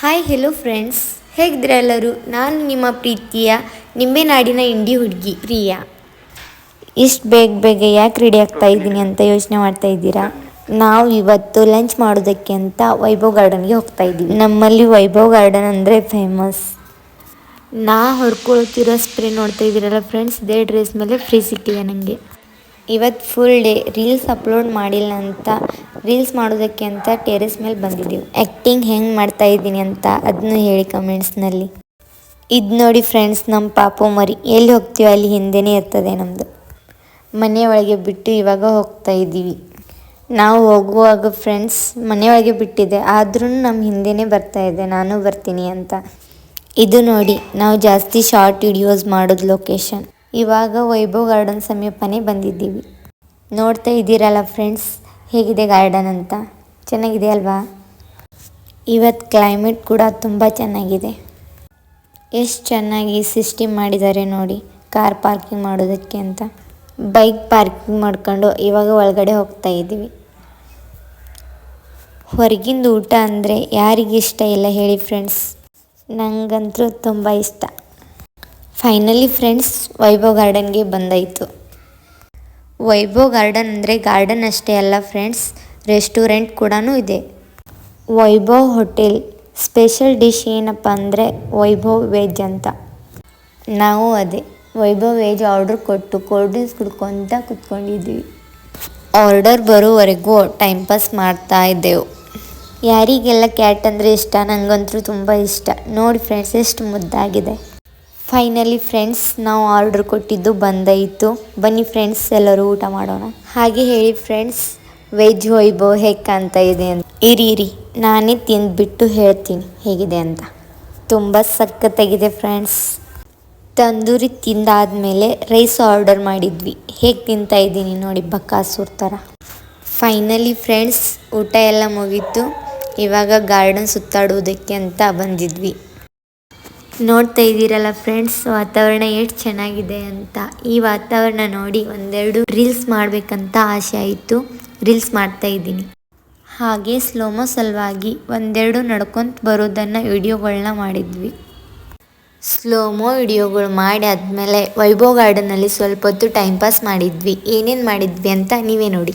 Hi hello friends ಹೇಗಿದ್ರೆ ಎಲ್ಲರೂ? ನಾನು ನಿಮ್ಮ ಪ್ರೀತಿಯ ನಿಂಬೆನಾಡಿನ ಇಂಡಿ ಹುಡುಗಿ ಪ್ರಿಯಾ. ಇಷ್ಟು ಬೇಗ ಬೇಗ ಯಾಕೆ ರೆಡಿ ಆಗ್ತಾ ಇದ್ದೀನಿ ಅಂತ ಯೋಚನೆ ಮಾಡ್ತಾ ಇದ್ದೀರಾ? ನಾವು ಇವತ್ತು ಲಂಚ್ ಮಾಡೋದಕ್ಕೆ ಅಂತ ವೈಭವ್ ಗಾರ್ಡನ್ಗೆ ಹೋಗ್ತಾ ಇದ್ದೀವಿ. ನಮ್ಮಲ್ಲಿ ವೈಭವ್ ಗಾರ್ಡನ್ ಅಂದರೆ ಫೇಮಸ್ ನಾ ಹೊರ್ಕೊಳ್ತಿರೋ ಸ್ಪ್ರೇ ನೋಡ್ತಾ ಇದ್ದೀರಲ್ಲ ಫ್ರೆಂಡ್ಸ್ ಇದೇ ಡ್ರೆಸ್ ಮೇಲೆ ಫ್ರೀ ಸಿಕ್ಕಿದೆ ನನಗೆ ಇವತ್ತು ಫುಲ್ ಡೇ ರೀಲ್ಸ್ ಅಪ್ಲೋಡ್ ಮಾಡಿಲ್ಲ ಅಂತ ರೀಲ್ಸ್ ಮಾಡೋದಕ್ಕೆ ಅಂತ ಟೆರೆಸ್ ಮೇಲೆ ಬಂದಿದ್ದೀವಿ. ಆ್ಯಕ್ಟಿಂಗ್ ಹೆಂಗೆ ಮಾಡ್ತಾ ಇದ್ದೀನಿ ಅಂತ ಅದನ್ನು ಹೇಳಿ ಕಮೆಂಟ್ಸ್ನಲ್ಲಿ ಇದು ನೋಡಿ ಫ್ರೆಂಡ್ಸ್ ನಮ್ಮ ಪಾಪು ಮರಿ, ಎಲ್ಲಿ ಹೋಗ್ತೀವೋ ಅಲ್ಲಿ ಹಿಂದೆನೇ ಇರ್ತದೆ ನಮ್ಮದು ಮನೆಯೊಳಗೆ ಬಿಟ್ಟು ಇವಾಗ ಹೋಗ್ತಾ ಇದ್ದೀವಿ. ನಾವು ಹೋಗುವಾಗ ಫ್ರೆಂಡ್ಸ್ ಮನೆಯೊಳಗೆ ಬಿಟ್ಟಿದೆ, ಆದ್ರೂ ನಮ್ಮ ಹಿಂದೆನೇ ಬರ್ತಾ ಇದೆ, ನಾನು ಬರ್ತೀನಿ ಅಂತ. ಇದು ನೋಡಿ, ನಾವು ಜಾಸ್ತಿ ಶಾರ್ಟ್ ವಿಡಿಯೋಸ್ ಮಾಡೋದು ಲೊಕೇಶನ್ ಇವಾಗ ವೈಭವ್ ಗಾರ್ಡನ್ ಸಮೀಪನೇ ಬಂದಿದ್ದೀವಿ. ನೋಡ್ತಾ ಇದ್ದೀರಲ್ಲ ಫ್ರೆಂಡ್ಸ್ ಹೇಗಿದೆ ಗಾರ್ಡನ್ ಅಂತ? ಚೆನ್ನಾಗಿದೆ ಅಲ್ವಾ? ಇವತ್ತು ಕ್ಲೈಮೇಟ್ ಕೂಡ ತುಂಬ ಚೆನ್ನಾಗಿದೆ. ಎಷ್ಟು ಚೆನ್ನಾಗಿ ಸಿಸ್ಟಮ್ ಮಾಡಿದ್ದಾರೆ ನೋಡಿ ಕಾರ್ ಪಾರ್ಕಿಂಗ್ ಮಾಡೋದಕ್ಕೆ ಅಂತ. ಬೈಕ್ ಪಾರ್ಕಿಂಗ್ ಮಾಡ್ಕೊಂಡು ಇವಾಗ ಒಳಗಡೆ ಹೋಗ್ತಾ ಇದ್ದೀವಿ. ಹೊರಗಿಂದ ಊಟ ಅಂದರೆ ಯಾರಿಗಿಷ್ಟ ಇಲ್ಲ ಹೇಳಿ ಫ್ರೆಂಡ್ಸ್ ನನಗಂತೂ ತುಂಬ ಇಷ್ಟ. ಫೈನಲಿ ಫ್ರೆಂಡ್ಸ್ ವೈಭವ್ ಗಾರ್ಡನ್ಗೆ ಬಂದಾಯಿತು. ವೈಭವ್ ಗಾರ್ಡನ್ ಅಂದರೆ ಗಾರ್ಡನ್ ಅಷ್ಟೇ ಅಲ್ಲ ಫ್ರೆಂಡ್ಸ್ ರೆಸ್ಟೋರೆಂಟ್ ಕೂಡ ಇದೆ. ವೈಭವ್ ಹೋಟೆಲ್ ಸ್ಪೆಷಲ್ ಡಿಶ್ ಏನಪ್ಪ ಅಂದರೆ ವೈಭವ್ ವೆಜ್ ಅಂತ. ನಾವು ಅದೇ. ವೈಭವ್ ವೆಜ್ ಆರ್ಡರ್ ಕೊಟ್ಟು ಕೋಲ್ಡ್ ಡ್ರಿಂಕ್ಸ್ ಕುಡ್ಕೊತ ಕುತ್ಕೊಂಡಿದ್ವಿ. ಆರ್ಡರ್ ಬರೋವರೆಗೂ ಟೈಮ್ ಪಾಸ್ ಮಾಡ್ತಾ ಇದ್ದೆವು. ಯಾರಿಗೆಲ್ಲ ಕ್ಯಾಟ್ ಅಂದರೆ ಇಷ್ಟ? ನನಗಂತೂ ತುಂಬ ಇಷ್ಟ. ನೋಡಿ ಫ್ರೆಂಡ್ಸ್ ಎಷ್ಟು ಮುದ್ದಾಗಿದೆ. ಫೈನಲಿ ಫ್ರೆಂಡ್ಸ್ ನಾವು ಆರ್ಡ್ರ್ ಕೊಟ್ಟಿದ್ದು ಬಂದಾಯಿತು. ಬನ್ನಿ ಫ್ರೆಂಡ್ಸ್ ಎಲ್ಲರೂ ಊಟ ಮಾಡೋಣ. ಹಾಗೆ ಹೇಳಿ ಫ್ರೆಂಡ್ಸ್ ವೆಜ್ ವೈಭವ್ ಹೇಗೆ ಕಾಣ್ತಾ ಇದೆ ಅಂತ. ಇರಿ ಇರಿ, ನಾನೇ ತಿಂದ್ಬಿಟ್ಟು ಹೇಳ್ತೀನಿ. ಹೇಗಿದೆ ಅಂತ. ತುಂಬ ಸಖತ್ತಾಗಿದೆ ಫ್ರೆಂಡ್ಸ್ ತಂದೂರಿ ತಿಂದಾದ್ಮೇಲೆ ರೈಸ್ ಆರ್ಡರ್ ಮಾಡಿದ್ವಿ. ಹೇಗೆ ತಿಂತಾ ಇದ್ದೀನಿ ನೋಡಿ ಬಕ್ಕಾಸೂರ್ ಥರ ಫೈನಲಿ ಫ್ರೆಂಡ್ಸ್ ಊಟ ಎಲ್ಲ ಮುಗೀತು. ಇವಾಗ ಗಾರ್ಡನ್ ಸುತ್ತಾಡುವುದಕ್ಕೆ ಅಂತ ಬಂದಿದ್ವಿ. ನೋಡ್ತಾ ಇದ್ದೀರಲ್ಲ ಫ್ರೆಂಡ್ಸ್ ವಾತಾವರಣ ಎಷ್ಟು ಚೆನ್ನಾಗಿದೆ ಅಂತ. ಈ ವಾತಾವರಣ ನೋಡಿ ಒಂದೆರಡು ರೀಲ್ಸ್ ಮಾಡಬೇಕಂತ ಆಸೆ ಆಯಿತು. ರೀಲ್ಸ್ ಮಾಡ್ತಾ ಇದ್ದೀನಿ. ಹಾಗೆ ಸ್ಲೋಮೋ ಸಲುವಾಗಿ ಒಂದೆರಡು ನಡ್ಕೊಂತ ಬರೋದನ್ನು ವಿಡಿಯೋಗಳನ್ನ ಮಾಡಿದ್ವಿ. ಸ್ಲೋಮೋ ವಿಡಿಯೋಗಳು ಮಾಡಿ ಆದಮೇಲೆ ವೈಭೋ ಗಾರ್ಡನಲ್ಲಿ ಸ್ವಲ್ಪ ಹೊತ್ತು ಟೈಮ್ ಪಾಸ್ ಮಾಡಿದ್ವಿ. ಏನೇನು ಮಾಡಿದ್ವಿ ಅಂತ ನೀವೇ ನೋಡಿ.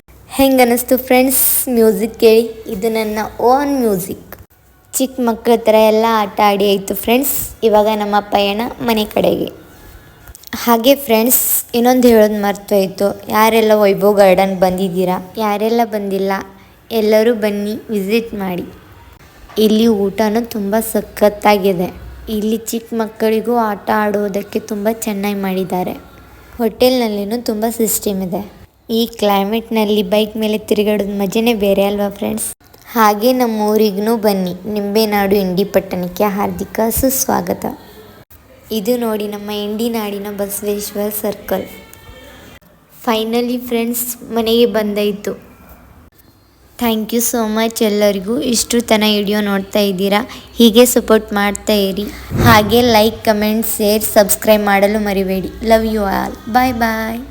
ಹೆಂಗೆ ಅನ್ನಿಸ್ತು ಫ್ರೆಂಡ್ಸ್? ಮ್ಯೂಸಿಕ್ ಕೇಳಿ. ಇದು ನನ್ನ ಓನ್ ಮ್ಯೂಸಿಕ್. ಚಿಕ್ಕ ಮಕ್ಕಳ ಥರ ಎಲ್ಲ ಆಟ ಆಡಿ ಆಯಿತು ಫ್ರೆಂಡ್ಸ್. ಇವಾಗ ನಮ್ಮ ಪಯಣ ಮನೆ ಕಡೆಗೆ. ಹಾಗೆ ಫ್ರೆಂಡ್ಸ್, ಇನ್ನೊಂದು ಹೇಳೋದು ಮರ್ತೋಯ್ತು. ಯಾರೆಲ್ಲ ವೈಭವ್ ಗಾರ್ಡನ್ ಬಂದಿದ್ದೀರಾ? ಯಾರೆಲ್ಲ ಬಂದಿಲ್ಲ, ಎಲ್ಲರೂ ಬನ್ನಿ, ವಿಸಿಟ್ ಮಾಡಿ. ಇಲ್ಲಿ ಊಟನೂ ತುಂಬ ಸಖತ್ತಾಗಿದೆ. ಇಲ್ಲಿ ಚಿಕ್ಕ ಮಕ್ಕಳಿಗೂ ಆಟ ಆಡುವುದಕ್ಕೆ ತುಂಬ ಚೆನ್ನಾಗಿ ಮಾಡಿದ್ದಾರೆ. ಹೋಟೆಲ್ನಲ್ಲಿನೂ ತುಂಬ ಸಿಸ್ಟಮ್ ಇದೆ. ಈ ಕ್ಲೈಮೇಟ್ನಲ್ಲಿ ಬೈಕ್ ಮೇಲೆ ತಿರುಗಾಡೋದು ಮಜನೇ ಬೇರೆ ಅಲ್ವಾ ಫ್ರೆಂಡ್ಸ್ ಹಾಗೆ ನಮ್ಮ ಊರಿಗೂ ಬನ್ನಿ. ನಿಂಬೆನಾಡು ಇಂಡಿ ಪಟ್ಟಣಕ್ಕೆ ಹಾರ್ದಿಕ ಸುಸ್ವಾಗತ. ಇದು ನೋಡಿ ನಮ್ಮ ಇಂಡಿ ನಾಡಿನ ಬಸವೇಶ್ವರ ಸರ್ಕಲ್ ಫೈನಲಿ ಫ್ರೆಂಡ್ಸ್ ಮನೆಗೆ ಬಂದಾಯಿತು. ಥ್ಯಾಂಕ್ ಯು ಸೋ ಮಚ್ ಎಲ್ಲರಿಗೂ. ಇಷ್ಟು ತನ ವಿಡಿಯೋ ನೋಡ್ತಾ ಇದ್ದೀರಾ? ಹೀಗೆ ಸಪೋರ್ಟ್ ಮಾಡ್ತಾ ಇರಿ. ಹಾಗೆ ಲೈಕ್ ಕಮೆಂಟ್ ಶೇರ್ ಸಬ್ಸ್ಕ್ರೈಬ್ ಮಾಡಲು ಮರಿಬೇಡಿ. Love you all bye bye